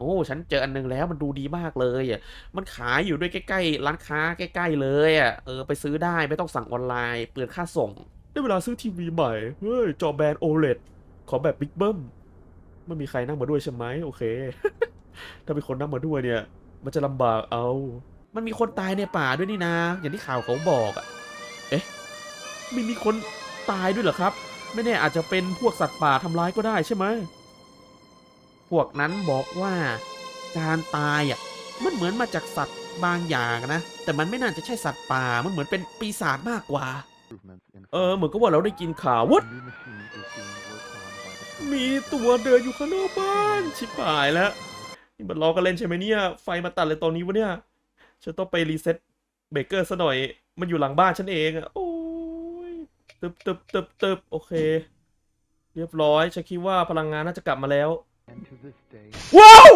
โอ้ฉันเจออันนึงแล้วมันดูดีมากเลยอะมันขายอยู่ด้วยใกล้ๆร้านค้าใกล้ๆเลยอะเออไปซื้อได้ไม่ต้องสั่งออนไลน์เปลืองค่าส่ง ได้เวลาซื้อทีวีใหม่เฮ้ยจอแบน OLED ขอแบบบิ๊กเบิ้มไม่มีใครนั่งมาด้วยใช่ไหมโอเค ถ้ามีคนนั่งมาด้วยเนี่ย มันจะลำบากเอา มันมีคนตายในป่าด้วยนี่นะ อย่างที่ข่าวเขาบอกอะเอ๊ะไม่มีคนตายด้วยเหรอครับ ไม่แน่อาจจะเป็นพวกสัตว์ป่าทำร้ายก็ได้ใช่ไหม พวกนั้นบอกว่าการตายอะมันเหมือนมาจากสัตว์บางอย่างนะ แต่มันไม่น่าจะใช่สัตว์ป่า มันเหมือนเป็นปีศาจมากกว่า เออ เหมือนกับว่าเราได้กินข่าววัดมีตัวเดินอยู่ข้างนอกบ้าน ชิบหายแล้วนี่มันล้อกันเล่นใช่ไหมเนี่ย ไฟมาตัดเลยตอนนี้วะเนี่ยฉันต้องไปรีเซ็ตเบเกอร์ซะหน่อย มันอยู่หลังบ้านฉันเองอะโอ้ยตึบตึบตึบตึบโอเค เรียบร้อยฉันคิดว่าพลังงานน่าจะกลับมาแล้ว ว้าว